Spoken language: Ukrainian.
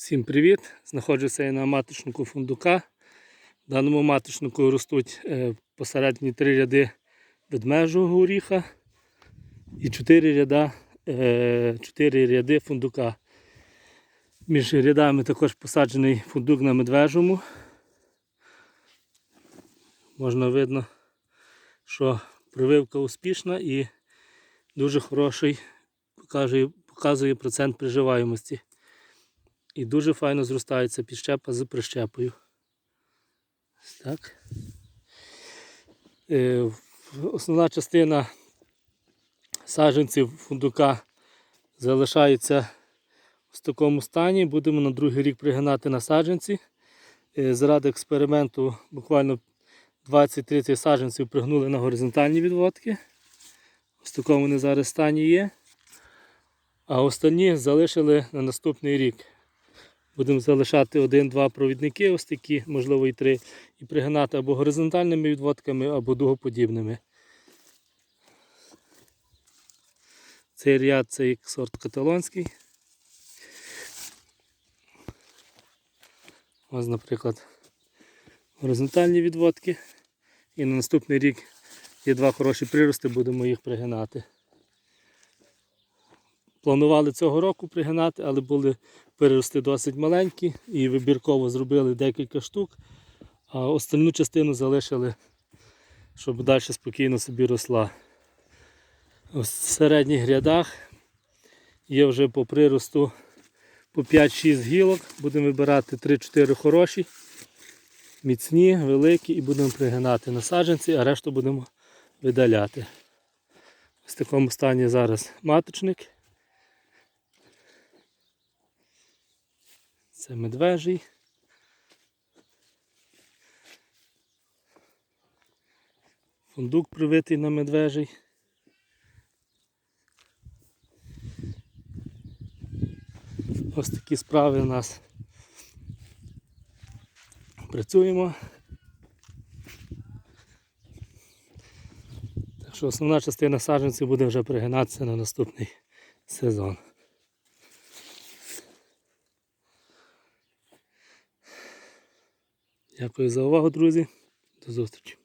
Всім привіт! Знаходжуся я на маточнику фундука. В даному маточнику ростуть е, посередні три ряди ведмежого горіха і чотири ряда, е, чотири ряди фундука. Між рядами також посаджений фундук на медвежому. Можна видно, що прививка успішна і дуже хороший показує, показує процент приживаємості. І дуже файно зростається підщепа з прищепою. Так. Е, Основна частина саджанців фундука залишається в такому стані. Будемо на другий рік пригинати на саджанці. Е, Заради експерименту буквально 20-30 саджанців пригнули на горизонтальні відводки. В такому вони зараз стані є. А останні залишили на наступний рік. Будемо залишати один-два провідники, ось такі, можливо і три, і пригинати або горизонтальними відводками, або дугоподібними. Цей ряд це як сорт каталонський. Ось, наприклад, горизонтальні відводки. І на наступний рік є два хороші прирости, будемо їх пригинати. Планували цього року пригинати, але були перерости досить маленькі і вибірково зробили декілька штук, а остальну частину залишили, щоб далі спокійно собі росла. В середніх рядах є вже по приросту по 5-6 гілок. Будемо вибирати 3-4 хороші, міцні, великі і будемо пригинати на саджанці, а решту будемо видаляти. В такому стані зараз маточник. Це медвежий. Фундук привитий на медвежий. Ось такі справи у нас. Працюємо. Так що основна частина саджанців буде вже пригинатися на наступний сезон. Дякую за увагу, друзі. До зустрічі.